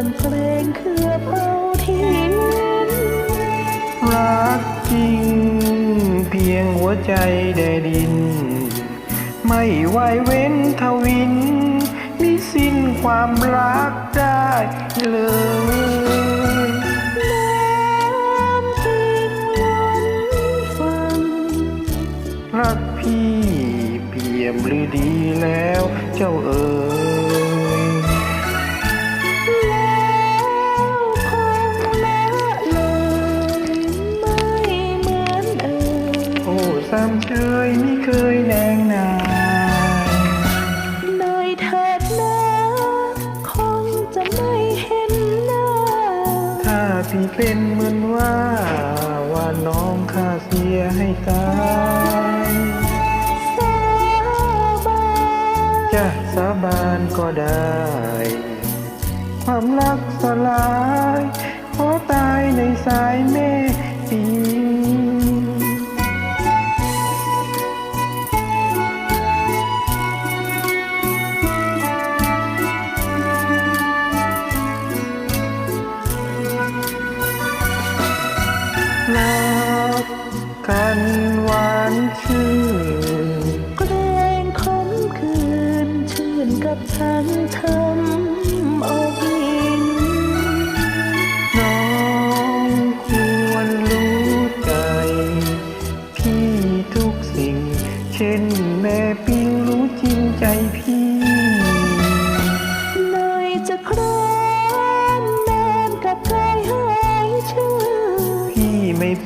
วนเพลงเคลือบเอาที่ลิ้นรักจริง เพียงหัวใจแดดิน ไม่ไหวเว้นทวิน มิสิ้นความรักได้เลยน้ำปิงล้นฟังรักพี่เปี่ยมหรือดีแล้วเจ้าเอ๋ยามเชยไม่เคยแนงนายน่อยเถิดนะคงจะไม่เห็นหน้า ถ้าพี่เป็นเหมือนว่า ว่าน้องข้าเสียให้ตายสาบานจะสาบานก็ได้ ความรักสลาย ขอตายในสายเมฆ รักกันหวานชื่น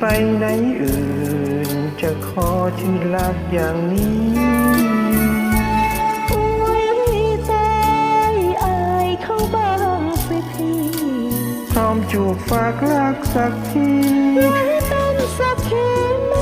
ไม่ไปไหนอื่น จะขอชื่อรักอย่างนี้อุ้ยตายอายเขาบ้างสิพี่พร้อมจูบฝากรักสักทีไว้เป็นสักขีแน